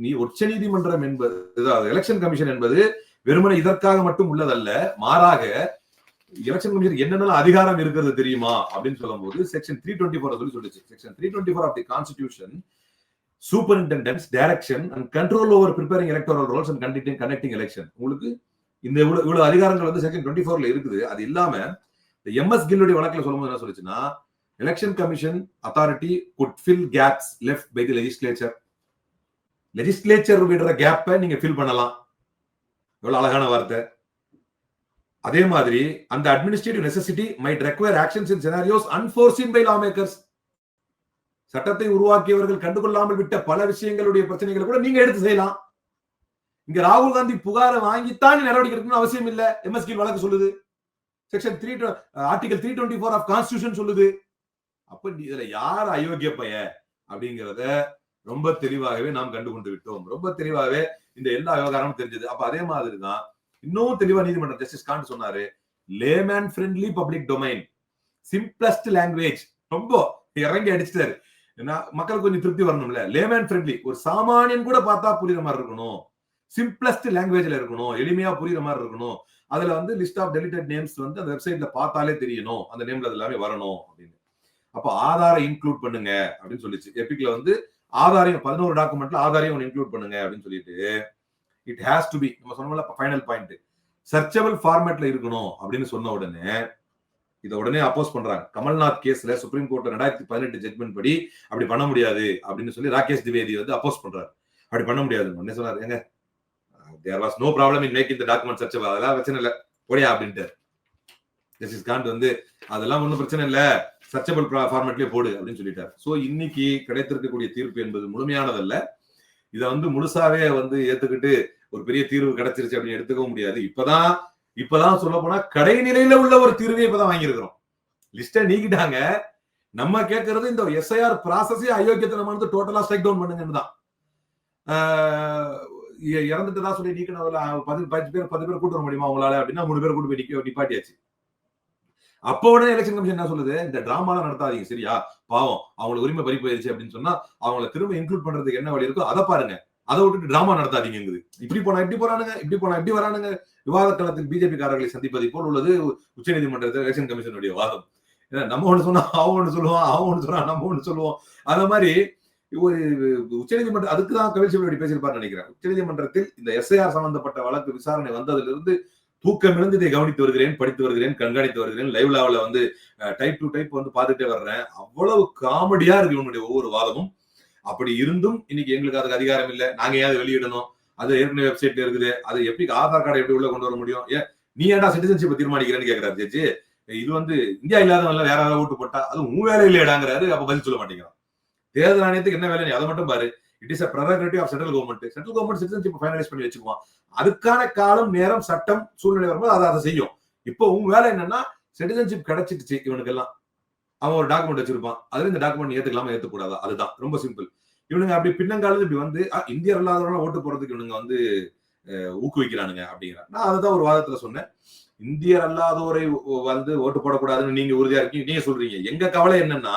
நீ உச்ச நீதிமன்றம் என்பது எலெக்ஷன் கமிஷன் என்பது வெறுமனை இதற்காக மட்டும் உள்ளதல்ல மாறாக எலெக்ஷன் கமிஷன் என்னென்ன அதிகாரம் இருக்கிறது தெரியுமா அப்படின்னு சொல்லும்போது செக்ஷன் த்ரீ டுவெண்ட்டி ஃபோர் சொல்லி சொல்லிச்சு. Section three twenty four of the constitution superintendence direction and control over preparing electoral rolls and conducting connecting election உங்களுக்கு இந்த இவ்வளவு இவ்வளவு அதிகாரங்கள் வந்து செக்ஷன் டுவெண்ட்டி ஃபோர்ல இருக்குது. அது இல்லாம இந்த எம்எஸ் கில்லுடைய வழக்கில் சொல்லும்போது என்ன சொல்லுச்சுன்னா election commission authority could fill gaps left by the legislature legislature விடுற கேப்பை நீங்க ஃபில் பண்ணலாம். எவ்வளவு அழகான வார்த்தை. அதே மாதிரி அந்த administrative necessity might require actions in scenarios unforeseen by law makers சட்டத்தை உருவாக்கியவர்கள் கண்டுகொள்ளாமல் விட்ட பல விஷயங்களுடைய பிரச்சனைகளை கூட நீங்க எடுத்து செய்யலாம். இங்க ராகுல் காந்தி புகாரை வாங்கித்தான் நடவடிக்கை எடுக்கணும்னு அவசியம் இல்லை. எம்எஸ்கி வழக்கு சொல்லுது. Section three article three twenty four of constitution சொல்லுது. அப்ப இதுல யார் அயோக்கிய பைய அப்படிங்கிறத ரொம்ப தெளிவாகவே நாம் கண்டு கொண்டு விட்டோம். ரொம்ப தெளிவாகவே இந்த எல்லா விவகாரமும் தெரிஞ்சது. அப்ப அதே மாதிரி தான் இன்னும் தெளிவா நீதிமன்றம் ஜஸ்டிஸ் கான் சொன்னாரு layman friendly public domain simplest language ரொம்ப இறங்கி அடிச்சிட்டாரு. ஏன்னா மக்களுக்கு கொஞ்சம் திருப்தி வரணும்ல. லேமேன் ஃப்ரெண்ட்லி ஒரு சாமானியன் கூட பார்த்தா புரியுற மாதிரி இருக்கணும். சிம்பிளஸ்ட் லாங்குவேஜ்ல இருக்கணும். எளிமையா புரியுற மாதிரி இருக்கணும். அதுல வந்து லிஸ்ட் ஆஃப் டெலிட்டட் நேம்ஸ் வந்து அந்த வெப்சைட்ல பார்த்தாலே தெரியணும். அந்த நேம்ல அது எல்லாமே வரணும் அப்படின்னு. அப்ப ஆதாரை இன்க்ளூட் பண்ணுங்க அப்படின்னு சொல்லிச்சு. எபிக்ல வந்து ஆதாரையும் பதினோரு டாக்குமெண்ட்ல ஆதாரையும் ஒன்று இன்க்ளூட் பண்ணுங்க அப்படின்னு சொல்லிட்டு இட் ஹேஸ் டு பி நம்ம சொன்னோம்ல ஃபைனல் பாயிண்ட் சர்ச்சபிள் ஃபார்மேட்ல இருக்கணும் அப்படின்னு சொன்ன உடனே இதை உடனே அப்போஸ் பண்றாங்க. கமல்நாத் கேஸ்ல சுப்ரீம் கோர்ட் ரெண்டாயிரத்தி பதினெட்டு ஜட்மெண்ட் படி அப்படி பண்ண முடியாது அப்படின்னு சொல்லி ராகேஷ் திவேதி வந்து அப்போஸ் பண்றாரு. அப்படி பண்ண முடியாது உடனே சொன்னாரு. எங்க there was no problem in making the document searchable அதெல்லாம் பிரச்சனை இல்லை. போடியா அப்படின்ட்டு. ஜஸ்டிஸ் காண்ட் வந்து அதெல்லாம் ஒன்றும் பிரச்சனை இல்ல. சர்ச்சபிள் ஃபார்மேட்லயே போடு அப்படின்னு சொல்லிட்டார். சோ இன்னைக்கு கிடைத்திருக்கக்கூடிய தீர்ப்பு என்பது முழுமையானதல்ல. இதை வந்து முழுசாவே வந்து ஏத்துக்கிட்டு ஒரு பெரிய தீர்வு கிடைச்சிருச்சு அப்படின்னு எடுத்துக்கவும் முடியாது. இப்பதான் இப்பதான் சொல்ல போனா கடைநிலையில உள்ள ஒரு தீர்வை இப்பதான் வாங்கியிருக்கிறோம். லிஸ்ட நீக்கிட்டாங்க. நம்ம கேட்கறது இந்த எஸ்ஐஆர் ப்ராசஸே அயோக்கியத்தனமானது டோட்டலா ஸ்ட்ரைக் டவுன் பண்ணுங்கன்னு தான். இறந்துட்டதா இறந்துட்டு தான் சொல்லி நீக்கினதுல பத்து பத்து பேர் பத்து பேர் கூட்டு வர முடியுமா உங்களால? அப்படின்னா மூணு பேர் கூட்டு போய் நிக்க நிப்பாட்டியாச்சு. அப்போ உடனே எலெக்ஷன் கமிஷன் என்ன சொல்லுது? இந்த டிராமாலாம் நடத்தாதீங்க சரியா? பாவம் அவங்களுக்கு உரிமை பறி போயிருச்சு அப்படின்னு சொன்னா அவங்கள திரும்ப இன்க்ளூட் பண்றதுக்கு என்ன வழி இருக்கோ அதை பாருங்க. அதை விட்டுட்டு டிராமா நடத்தாதீங்குது இப்படி போனா இப்படி போறானுங்க இப்படி போனா இப்படி வரானுங்க. விவாத களத்தில் பிஜேபி காரர்களை சந்திப்பதை போல் உள்ளது உச்சநீதிமன்றத்தில் எலெக்ஷன் கமிஷனுடைய வாதம். ஏன்னா நம்ம ஒண்ணு சொன்னா அவன் ஒன்று சொல்லுவான் அவன் ஒன்று சொன்னா நம்ம ஒன்று சொல்லுவோம். அந்த மாதிரி ஒரு உச்சநீதிமன்றம் அதுக்கு தான் கபில் சிபல் பேசியிருப்பார் நினைக்கிறேன். உச்சநீதிமன்றத்தில் இந்த எஸ்ஐஆர் சம்பந்தப்பட்ட வழக்கு விசாரணை வந்ததிலிருந்து தூக்கம் இருந்து இதை கவனித்து வருகிறேன் படித்து வருகிறேன் கண்காணித்து வருகிறேன் லைவ் லாவில் வந்து டைப் டு டைப் வந்து பார்த்துட்டே வர்றேன். அவ்வளவு காமெடியா இருக்கு இவனுடைய ஒவ்வொரு வாதமும். அப்படி இருந்தும் இன்னைக்கு எங்களுக்கு அதுக்கு அதிகாரம் இல்லை. நாங்க ஏன் அதை வெளியிடணும்? அது ஏற்கனவே வெப்சைட்ல இருக்குது. அது எப்படி ஆதார் கார்டை எப்படி உள்ள கொண்டு வர முடியும்? ஏன் நீ ஏன்டா சிட்டிசன்ஷிப் தீர்மானிக்கிறேன்னு கேக்குறாரு ஜட்ஜி. இது வந்து இந்தியா இல்லாதவங்க வேற யாராவது ஓட்டு போட்டா அது உன் வேலை இல்லையடாங்கிறாரு அப்ப பதில் சொல்ல மாட்டேங்கிறான். தேர்தல் ஆணையத்துக்கு என்ன வேலை அதை மட்டும் பாரு. It is a prerogative of central government central government citizenship finalise பண்ணி வச்சுக்குவான். அதுக்கான காலம் நேரம் சட்டம் சூழ்நிலை வரும்போது அதை அதை செய்யும். இப்போ உங்க வேலை என்னன்னா சிட்டிசன்ஷிப் கிடைச்சிடுச்சு இவனுக்கு எல்லாம் அவன் ஒரு டாக்குமெண்ட் வச்சிருப்பான். அதுல இந்த டாக்குமெண்ட் ஏத்துக்கலாமா ஏத்துக்கூடாதா? அதுதான். ரொம்ப சிம்பிள் இவனுங்க அப்படி பின்னங்காலத்து இப்படி வந்து இந்தியர் இல்லாதவங்க ஓட்டு போறதுக்கு இவனுங்க வந்து ஊக்குவிக்கிறானுங்க அப்படிங்கிற. நான் அதுதான் ஒரு வாதத்துல சொன்னேன். இந்தியர் அல்லாதோரை வந்து ஓட்டு போடக்கூடாதுன்னு நீங்க உறுதியா இருக்கீங்க. நீங்க சொல்றீங்க. எங்க கவலை என்னன்னா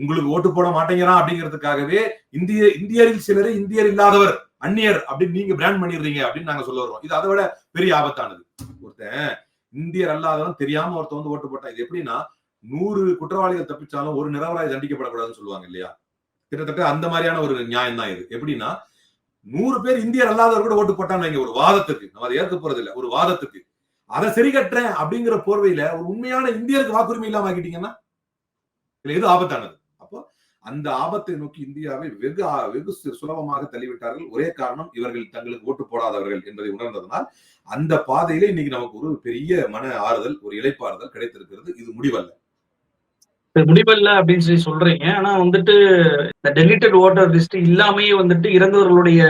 உங்களுக்கு ஓட்டு போட மாட்டேங்கிறான் அப்படிங்கிறதுக்காகவே இந்திய இந்தியரில் சிலர் இந்தியர் இல்லாதவர் அந்நியர் அப்படின்னு நீங்க பிராண்ட் பண்ணிடுறீங்க அப்படின்னு நாங்க சொல்ல வருவோம் இது அதை விட பெரிய ஆபத்தானது. ஒருத்தன் இந்தியர் அல்லாதவன் தெரியாம ஒருத்தன் வந்து ஓட்டு போட்டான். இது எப்படின்னா நூறு குற்றவாளிகள் தப்பிச்சாலும் ஒரு நிரபராதி தண்டிக்கப்படக்கூடாதுன்னு சொல்லுவாங்க இல்லையா? கிட்டத்தட்ட அந்த மாதிரியான ஒரு நியாயம் தான் இது. எப்படின்னா நூறு பேர் இந்தியர் அல்லாதவர் கூட ஓட்டு போட்டான்னு ஒரு வாதத்துக்கு. நம்ம அதை ஏற்க போறது இல்ல. ஒரு வாதத்துக்கு. அதை சரி கட்டுறேன் அப்படிங்கிற போர்வையில ஒரு உண்மையான இந்தியருக்கு வாக்குரிமை இல்லாம ஆக்கிட்டீங்கன்னா இதுல ஆபத்தானது? அந்த ஆபத்தை நோக்கி இந்தியாவை வெகு வெகு சுலபமாக தள்ளிவிட்டார்கள். ஒரே காரணம் இவர்கள் தங்களுக்கு ஓட்டு போடாதவர்கள் என்பதை உணர்ந்ததனால் அந்த பாதையில இன்னைக்கு நமக்கு ஒரு பெரிய மன ஆறுதல் ஒரு இளைப்பாறுதல் கிடைத்திருக்கிறது. இது முடிவல்ல. இது முடிவல்ல அப்படின்னு சொல்லி சொல்றீங்க. ஆனா வந்துட்டு இந்த டெலிட்டட் ஓட்டர் லிஸ்ட் இல்லாமயே வந்துட்டு இறந்தவர்களுடைய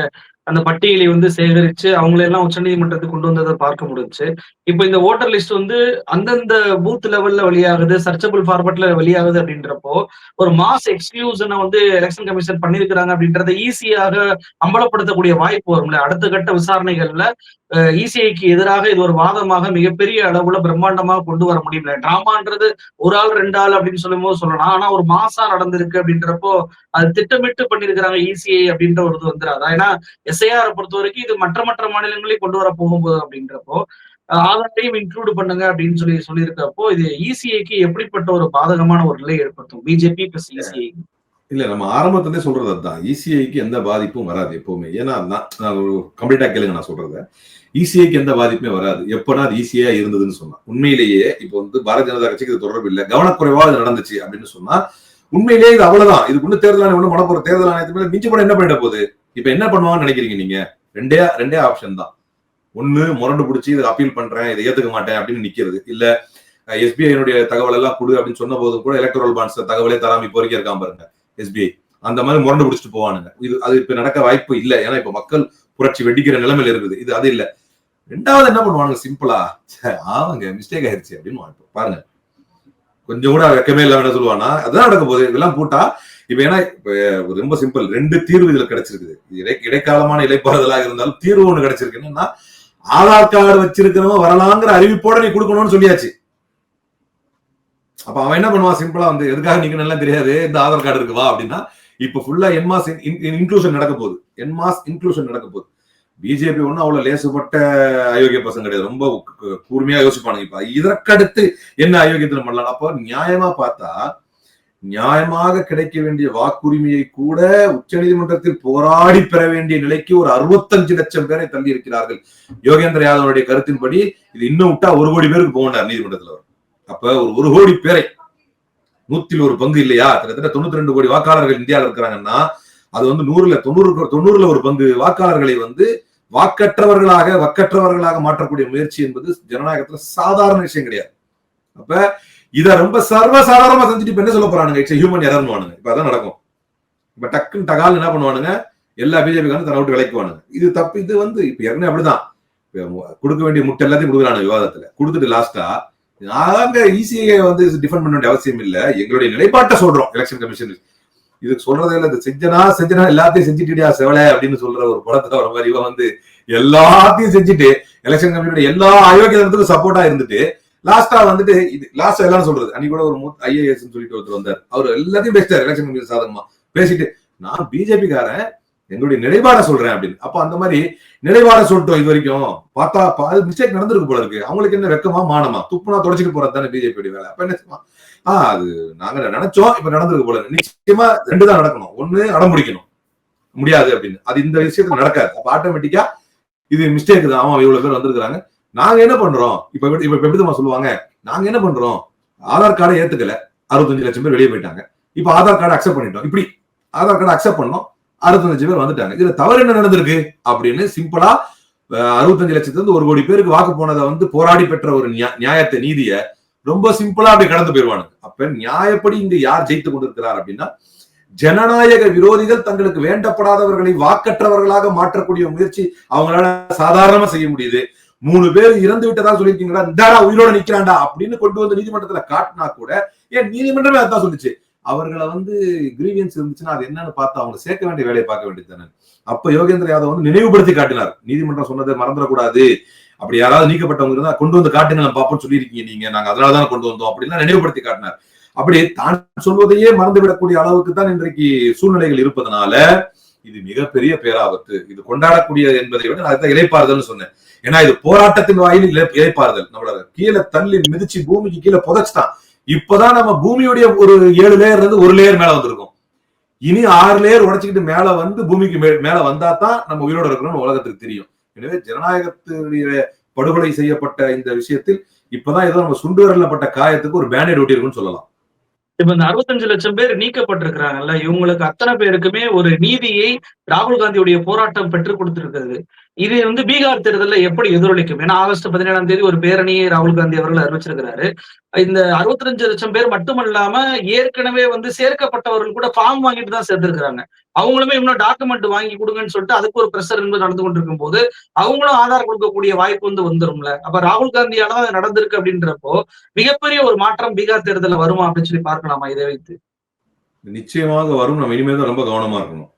அந்த பட்டியலை வந்து சேகரிச்சு அவங்களெல்லாம் எல்லாம் உச்சநீதிமன்றத்துக்கு கொண்டு வந்ததை பார்க்க முடிஞ்சு. இப்போ இந்த ஓட்டர் லிஸ்ட் வந்து அந்தந்த பூத் லெவல்ல வெளியாகுது சர்ச்சபிள் ஃபார்மட்ல வெளியாகுது அப்படின்றப்போ ஒரு மாஸ் எக்ஸ்க்ளூசனை வந்து எலெக்ஷன் கமிஷன் பண்ணியிருக்கிறாங்க அப்படின்றத ஈஸியாக அம்பலப்படுத்தக்கூடிய வாய்ப்பு வரும்ல. அடுத்த கட்ட விசாரணைகள்ல இசிஐக்கு எதிராக இது ஒரு வாதமாக மிகப்பெரிய அளவுல பிரம்மாண்டமாக கொண்டு வர முடியல டிராமான்றது ஒரு ஆள் ரெண்டு ஆள் அப்படின்னு சொல்லும் போது சொல்லலாம். ஆனா ஒரு மாசா நடந்திருக்கு அப்படின்றப்போ அது திட்டமிட்டு பண்ணிருக்கிறாங்க இசிஐ அப்படின்ற ஒரு இது வந்துடாது ஏன்னா எஸ்ஐஆர் பொறுத்த வரைக்கும் இது மற்ற மற்ற மாநிலங்களையும் கொண்டு வர போகும்போது அப்படின்றப்போ அஹ் ஆதாரையும் இன்க்ளூட் பண்ணுங்க அப்படின்னு சொல்லி சொல்லியிருக்கப்போ இது இசிஐக்கு எப்படிப்பட்ட ஒரு பாதகமான ஒரு நிலை ஏற்படுத்தும்? பிஜேபி பிளஸ் இசிஐ இல்ல நம்ம ஆரம்பத்திலே சொல்றது அதுதான். இசிஐக்கு எந்த பாதிப்பும் வராது எப்பவுமே. ஏன்னா நான் கம்ப்ளீட்டா கேளுங்க நான் சொல்றத. இசிஐக்கு எந்த பாதிப்புமே வராது. எப்போனா அது ஈஸியா இருந்ததுன்னு சொன்னா உண்மையிலேயே இப்போ வந்து பாரதிய ஜனதா கட்சிக்கு இது தொடர்பு இல்லை. கவனக்குறைவா இது நடந்துச்சு அப்படின்னு சொன்னா உண்மையிலேயே இது அவ்வளவுதான். இதுக்கு ஒண்ணு தேர்தல் ஆணையம் ஒண்ணு மனப்போற தேர்தல் ஆணையத்து மேல மிஞ்சி போட என்ன பண்ணிட போகுது? இப்ப என்ன பண்ணுவாங்கன்னு நினைக்கிறீங்க நீங்க? ரெண்டே ரெண்டே ஆப்ஷன் தான். ஒண்ணு முரண்டு பிடிச்சி இதை அப்பீல் பண்றேன் இதை ஏத்துக்க மாட்டேன் அப்படின்னு நிக்கிறது. இல்ல எஸ்பிஐனுடைய தகவல் எல்லாம் கொடு அப்படின்னு சொன்ன போதும் கூட எலக்ட்ரல் பாண்ட்ஸ் தகவலே தராம இப்போ வரைக்கும் இருக்காம பாருங்க எஸ்பிஐ அந்த மாதிரி முரண்டு பிடிச்சிட்டு போவானுங்க. இது அது இப்ப நடக்க வாய்ப்பு இல்லை. ஏன்னா இப்ப மக்கள் புரட்சி வெடிக்கிற நிலைமையில இருக்குது. இது அது இல்லை. ரெண்டாவது என்ன பண்ணுவாங்க சிம்பிளா ஆமாங்க மிஸ்டேக் ஆயிருச்சு அப்படின்னு பாருங்க. கொஞ்சம் கூட வெக்கமே இல்லாம என்ன சொல்லுவானா அதான் நடக்க போகுது. இதெல்லாம் போட்டா இப்ப ஏன்னா இப்ப ரொம்ப சிம்பிள் ரெண்டு தீர்வு இதுல கிடைச்சிருக்குது. இடை இடைக்காலமான இலைப்பாறுதலாக இருந்தாலும் தீர்வு ஒண்ணு கிடைச்சிருக்கு. என்னன்னா ஆதார் கார்டு வச்சிருக்கிறவங்க வரலாங்கிற அறிவிப்போட நீ கொடுக்கணும்னு சொல்லியாச்சு. அப்ப அவன் என்ன பண்ணுவான்? சிம்பிளா வந்து எதுக்காக நீங்க நல்லா தெரியாது. இந்த ஆதார் கார்டு இருக்குவா அப்படின்னா இப்ப ஃபுல்லா என்மாஸ் இன்க்ளூஷன் நடக்க போகுது. என்மாஸ் இன்க்ளூஷன் நடக்க போகுது. பிஜேபி ஒன்றும் அவ்வளவு லேசுப்பட்ட அயோக்கிய பசங்க கிடையாது. ரொம்ப கூர்மையாக யோசிப்பானுங்க இப்போ. இதற்கடுத்து என்ன அயோக்கியத்தில் பண்ணலாம்? அப்போ நியாயமா பார்த்தா நியாயமாக கிடைக்க வேண்டிய வாக்குரிமையை கூட உச்சநீதிமன்றத்தில் போராடி பெற வேண்டிய நிலைக்கு ஒரு அறுபத்தஞ்சு லட்சம் பேரை தள்ளி இருக்கிறார்கள். யோகேந்திர யாதவனுடைய கருத்தின்படி இது இன்னும் விட்டா ஒரு கோடி பேருக்கு போகண்டார் நீதிமன்றத்தில் அவர். அப்ப ஒரு ஒரு கோடி பேரை நூத்தில் ஒரு பங்கு இல்லையா? கிட்டத்தட்ட தொண்ணூத்தி ரெண்டு கோடி வாக்காளர்கள் இந்தியாவில் இருக்கிறாங்கன்னா அது வந்து நூறுல தொண்ணூறு தொண்ணூறுல ஒரு பங்கு வாக்காளர்களை வந்து வாக்கற்றவர்களாக வக்கற்றவர்களாக மாற்றக்கூடிய முயற்சி என்பது ஜனநாயகத்துல சாதாரண விஷயம் கிடையாது. அப்ப இத ரொம்ப சர்வசாதாரணமா செஞ்சுட்டு இப்ப என்ன சொல்ல போறானுங்க? இட்ஸ் ஹியூமன் எரர்னுவானுங்க இப்ப அதான் நடக்கும். இப்ப டக்குன்னு டகால் என்ன பண்ணுவானுங்க? எல்லா பிஜேபிக்காரும் தன்னை விட்டு விலைக்குவானுங்க. இது தப்பு இது வந்து இப்ப ஏற்கனவே அப்படிதான். கொடுக்க வேண்டிய முட்டை எல்லாத்தையும் கொடுக்குறாங்க விவாதத்துல. கொடுத்துட்டு லாஸ்டா நாங்க ஈஸியை வந்து டிஃபெண்ட் பண்ண வேண்டிய அவசியம் இல்ல. எங்களுடைய நிலைப்பாட்டை சொல்றோம். எலெக்ஷன் கமிஷன் இதுக்கு சொல்றதே இல்ல இந்த செஞ்சனா செஞ்சனா எல்லாத்தையும் செஞ்சுட்டியா செவலை அப்படின்னு சொல்ற ஒரு படத்துல வர மாதிரி இவன் வந்து எல்லாத்தையும் செஞ்சுட்டு எலெக்ஷன் கமிஷனோட எல்லா அயோக்கியத்துக்கும் சப்போர்ட்டா இருந்துட்டு லாஸ்டா வந்துட்டு இது லாஸ்ட் எல்லாம் சொல்றது அன்னைக்கு கூட ஒரு ஐஏஎஸ் சொல்லிட்டு ஒருத்தர் வந்தார். அவர் எல்லாத்தையும் பேசிட்டார் எலெக்ஷன் கமிஷன் சாதகமா. பேசிட்டு நான் பிஜேபி காரன் எங்களுடைய நிலைப்பாடை சொல்றேன் அப்படின்னு. அப்ப அந்த மாதிரி நிலைப்பாடை சொல்லிட்டோம் இது வரைக்கும். பார்த்தா அது மிஸ்டேக் நடந்திருக்கு போல இருக்கு. அவங்களுக்கு என்ன வெக்கமா மானமா? துப்புனா தொடச்சிட்டு போறது தானே பிஜேபியோட வேலை. அப்ப என்ன ஆஹ் அது நாங்க நினைச்சோம். இப்ப நடந்திருக்கு போல. நிச்சயமா ரெண்டு தான் நடக்கணும். ஒண்ணு அடம் முடியாது அப்படின்னு. அது இந்த விஷயத்துல நடக்காது. அப்ப ஆட்டோமேட்டிக்கா இது மிஸ்டேக் தான். ஆமா இவ்வளவு பேர் வந்திருக்காங்க நாங்க என்ன பண்றோம்? இப்ப இப்ப எப்படிதான் சொல்லுவாங்க? நாங்க என்ன பண்றோம்? ஆதார் கார்டை ஏத்துக்கல. அறுபத்தஞ்சு லட்சம் பேர் வெளியே போயிட்டாங்க. இப்ப ஆதார் கார்டை அக்செப்ட் பண்ணிட்டோம். இப்படி ஆதார் கார்டை அக்செப்ட் பண்ணோம். அறுபத்தஞ்சு பேர் வந்துட்டாங்க. இதுல தவறு என்ன நடந்திருக்கு? அப்படின்னு சிம்பிளா அறுபத்தஞ்சு லட்சத்துல இருந்து ஒரு கோடி பேருக்கு வாக்கு போனதை வந்து போராடி பெற்ற ஒரு நியா- நியாயத்தை நீதிய ரொம்ப சிம்பிளா அப்படி கடந்து போயிருவானுங்க அப்ப நியாயப்படி இங்க யார் ஜெயித்து கொண்டிருக்கிறார் அப்படின்னா ஜனநாயக விரோதிகள் தங்களுக்கு வேண்டப்படாதவர்களை வாக்கற்றவர்களாக மாற்றக்கூடிய முயற்சி அவங்களால சாதாரணமா செய்ய முடியுது. மூணு பேர் இறந்து விட்டதா சொல்லியிருக்கீங்களா? இந்தாடா உயிரோட நிக்கிறாண்டா அப்படின்னு கொண்டு வந்து நீதிமன்றத்துல காட்டினா கூட ஏன் நீதிமன்றமே அதான் சொல்லிச்சு. அவர்களை வந்து கிரீவியன்ஸ் இருந்துச்சுன்னா அது என்னன்னு பார்த்து அவங்க சேர்க்க வேண்டிய வேலையை பார்க்க வேண்டியது தானே. அப்ப யோகேந்திர யாதவ் வந்து நினைவுபடுத்தி காட்டினார். நீதிமன்றம் சொன்னதை மறந்துடக்கூடாது. அப்படி யாராவது நீக்கப்பட்டவங்க இருந்தா கொண்டு வந்து காட்டுங்க நம்ம பார்ப்போம் சொல்லியிருக்கீங்க நீங்க. நாங்க அதனாலதான் கொண்டு வந்தோம் அப்படின்னா நினைவுபடுத்தி காட்டினார். அப்படி தான் சொல்வதையே மறந்து விடக்கூடிய அளவுக்கு தான் இன்றைக்கு சூழ்நிலைகள் இருப்பதனால இது மிகப்பெரிய பேராபத்து. இது கொண்டாடக்கூடிய என்பதை விட நான் அதுதான் சொன்னேன். ஏன்னா இது போராட்டத்தின் வாயில் இழைப்பாறுதல் இலைப்பாறுதல். நம்மள கீழே தள்ளி மிதிச்சு பூமிக்கு கீழே புதைச்சுதான் இப்பதான் நம்ம பூமியுடைய ஒரு ஏழு லேயர் இருந்து ஒரு லேயர் மேல வந்திருக்கோம். இனி ஆறு லேயர் உடைச்சுக்கிட்டு மேல வந்து பூமிக்கு மே- மேல வந்தா தான் நம்ம உயிரோட இருக்கணும்னு உலகத்துக்கு தெரியும். எனவே ஜனநாயகத்துடைய படுகொலை செய்யப்பட்ட இந்த விஷயத்தில் இப்பதான் ஏதோ நம்ம சுண்டு வரலப்பட்ட காயத்துக்கு ஒரு பேனேட் ஒட்டியிருக்குன்னு சொல்லலாம். இப்ப இந்த அறுபத்தஞ்சு லட்சம் பேர் நீக்கப்பட்டிருக்கிறாங்கல்ல இவங்களுக்கு அத்தனை பேருக்குமே ஒரு நீதியை ராகுல் காந்தியுடைய போராட்டம் பெற்றுக் கொடுத்திருக்கிறது. இது வந்து பீகார் தேர்தலில் எப்படி எதிரொலிக்கும்? ஏன்னா ஆகஸ்ட் பதினேழாம் தேதி ஒரு பேரணியை ராகுல் காந்தி அவர்கள் அறிவிச்சிருக்கிறாரு. இந்த அறுபத்தஞ்சு லட்சம் பேர் மட்டுமல்லாம ஏற்கனவே வந்து சேர்க்கப்பட்டவர்கள் கூட ஃபார்ம் வாங்கிட்டு தான் சேர்த்திருக்கிறாங்க. அவங்களுமே இன்னும் டாக்குமெண்ட் வாங்கி கொடுங்கன்னு சொல்லிட்டு அதுக்கு ஒரு பிரஷர் என்பது நடந்து கொண்டிருக்கும் போது அவங்களும் ஆதார் கொடுக்கக்கூடிய வாய்ப்பு வந்து வந்துரும்ல. அப்ப ராகுல் காந்தியால தான் நடந்திருக்கு அப்படின்றப்போ மிகப்பெரிய ஒரு மாற்றம் பீகார் தேர்தலில் வருமா அப்படின்னு சொல்லி பார்க்கலாமா இதை வைத்து? நிச்சயமாக வரும். நம்ம இனிமேல் தான் ரொம்ப கவனமா இருக்கணும்.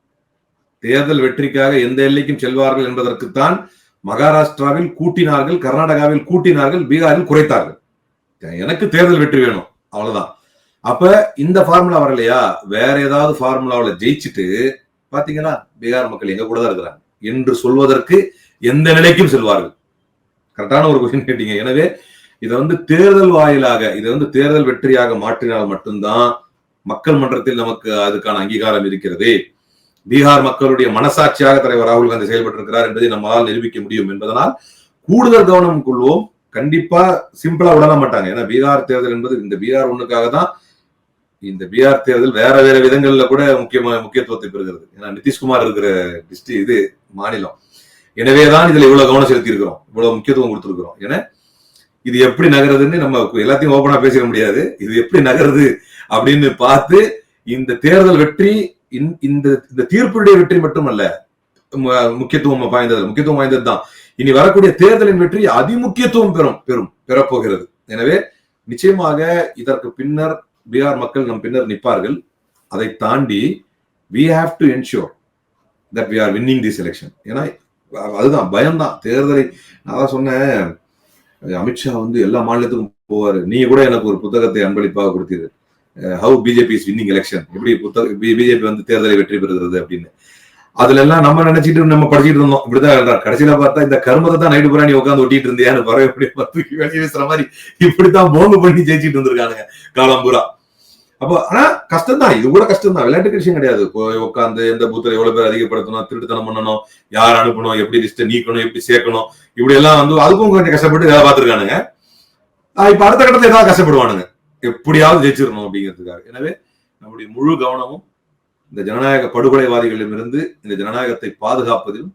தேர்தல் வெற்றிக்காக எந்த எல்லைக்கும் செல்வார்கள் என்பதற்குத்தான் மகாராஷ்டிராவில் கூட்டினார்கள் கர்நாடகாவில் கூட்டினார்கள் பீகாரில் குறைத்தார்கள். எனக்கு தேர்தல் வெற்றி வேணும் அவ்வளவுதான். அப்ப இந்த ஃபார்முலா வரலையா வேற ஏதாவது ஃபார்முலாவில் ஜெயிச்சுட்டு பாத்தீங்கன்னா பீகார் மக்கள் எங்க கூட தான் இருக்கிறாங்க. என்று சொல்வதற்கு எந்த நிலைக்கும் செல்வார்கள்? கரெக்டான ஒரு கொஸ்டின் கேட்டீங்க. எனவே இதை வந்து தேர்தல் வாயிலாக இதை வந்து தேர்தல் வெற்றியாக மாற்றினால் மட்டும்தான் மக்கள் மன்றத்தில் நமக்கு அதுக்கான அங்கீகாரம் இருக்கிறது. பீகார் மக்களுடைய மனசாட்சியாக தலைவர் ராகுல் காந்தி செயல்பட்டு இருக்கிறார் என்பதை நம்மால் நிரூபிக்க முடியும் என்பதனால் கூடுதல் கவனம் கொள்வோம். கண்டிப்பா சிம்பிளா விட மாட்டாங்க. ஏன்னா பீகார் தேர்தல் என்பது இந்த பீகார் ஒண்ணுக்காக தான் இந்த பீகார் தேர்தல் வேற வேற விதங்கள்ல கூட முக்கியமா முக்கியத்துவத்தை பெறுகிறது. ஏன்னா நிதிஷ்குமார் இருக்கிற டிஸ்ட்ரி இது மாநிலம். எனவேதான் இதுல இவ்வளவு கவனம் செலுத்தி இருக்கிறோம் இவ்வளவு முக்கியத்துவம் கொடுத்திருக்கிறோம். ஏன்னா இது எப்படி நகருதுன்னு நம்ம எல்லாத்தையும் ஓபனா பேசிட முடியாது. இது எப்படி நகருது அப்படின்னு பார்த்து இந்த தேர்தல் வெற்றி இந்த இந்த தீர்ப்புடைய வெற்றி மட்டுமல்ல முக்கியத்துவம் வாய்ந்தது முக்கியத்துவம் வாய்ந்தது தான் இனி வரக்கூடிய தேர்தலின் வெற்றி அதிமுக்கியத்துவம் பெறும் பெறும் பெறப்போகிறது. எனவே நிச்சயமாக இதற்கு பின்னர் பீகார் மக்கள் நம் பின்னர் நிற்பார்கள். அதை தாண்டி we have to ensure that we are winning this election ஏன்னா அதுதான் பயம்தான். தேர்தலை நான் தான் சொன்னேன். அமித்ஷா வந்து எல்லா மாநிலத்துக்கும் போவார். நீங்க கூட எனக்கு ஒரு புத்தகத்தை அன்பளிப்பாக கொடுத்தீர்கள் how BJP is winning election எப்படி புத்தக பிஜேபி வந்து தேர்தலை வெற்றி பெறுகிறது அப்படின்னு. அதுல எல்லாம் நம்ம நினைச்சிட்டு நம்ம படிச்சிட்டு இருந்தோம். இப்படிதான் கடைசியில பார்த்தா இந்த கருமத்தை தான் நைட்டு புறா நீ உட்காந்து ஒட்டிட்டு இருந்தியான்னு பறவை எப்படி தூக்கி வெளியே வீசுற மாதிரி இப்படித்தான் போங்கு பண்ணி ஜெயிச்சிட்டு இருந்திருக்கானுங்க காலம் பூரா. அப்போ ஆனா கஷ்டம் தான் இது கூட கஷ்டம் தான் விளையாட்டு விஷயம் கிடையாது. போய் உட்காந்து எந்த பூத்துல எவ்வளவு பேர் அதிகப்படுத்தணும் திருட்டுத்தனம் பண்ணணும் யார் அனுப்பணும் எப்படி லிஸ்ட் நீக்கணும் எப்படி சேர்க்கணும் இப்படி எல்லாம் வந்து அதுக்கும் கொஞ்சம் கஷ்டப்பட்டு வேலை பார்த்துருக்கானுங்க. இப்ப அடுத்த கட்டத்துல ஏதாவது கஷ்டப்படுவானுங்க. எப்படியாவது ஜெயிச்சிடணும் அப்படிங்கிறதுக்காக. எனவே நம்முடைய முழு கவனமும் இந்த ஜனநாயக படுகொலைவாதிகளிடமிருந்து இந்த ஜனநாயகத்தை பாதுகாப்பதிலும்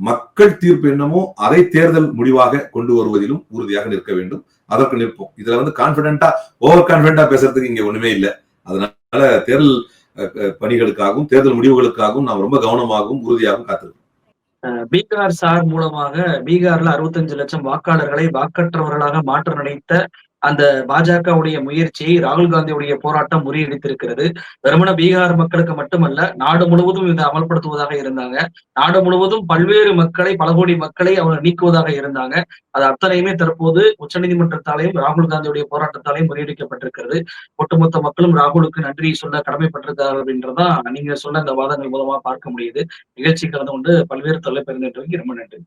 மக்கள் தீர்ப்பு என்னமோ அதை தேர்தல் முடிவாக கொண்டு வருவதிலும் உறுதியாக நிற்க வேண்டும். அதற்கு நிற்போம். இதுல வந்து கான்பிடென்டா ஓவர் கான்பிடென்டா பேசுறதுக்கு இங்க ஒண்ணுமே இல்லை. அதனால தேர்தல் பணிகளுக்காகவும் தேர்தல் முடிவுகளுக்காகவும் நாம் ரொம்ப கவனமாகவும் உறுதியாகவும் காத்திருக்கோம் பீகார் சார் மூலமாக பீகார்ல அறுபத்தஞ்சு லட்சம் வாக்காளர்களை வாக்கற்றவர்களாக மாற்ற நினைத்த அந்த பாஜகவுடைய முயற்சியை ராகுல் காந்தியுடைய போராட்டம் முறியடித்திருக்கிறது. வெறுமன பீகார் மக்களுக்கு மட்டுமல்ல நாடு முழுவதும் இதை அமல்படுத்துவதாக இருந்தாங்க. நாடு முழுவதும் பல்வேறு மக்களை பல கோடி மக்களை அவங்க நீக்குவதாக இருந்தாங்க. அது அத்தனையுமே தற்போது உச்சநீதிமன்றத்தாலையும் ராகுல் காந்தியுடைய போராட்டத்தாலையும் முறியடிக்கப்பட்டிருக்கிறது. ஒட்டுமொத்த மக்களும் ராகுலுக்கு நன்றி சொல்ல கடமைப்பட்டிருக்காரு அப்படின்றதான் நீங்க சொன்ன அந்த வாதங்கள் மூலமா பார்க்க முடியுது. நிகழ்ச்சி கலந்து கொண்டு பல்வேறு தொலைப்பெருந்தேற்றுக்கு ரொம்ப நன்றி.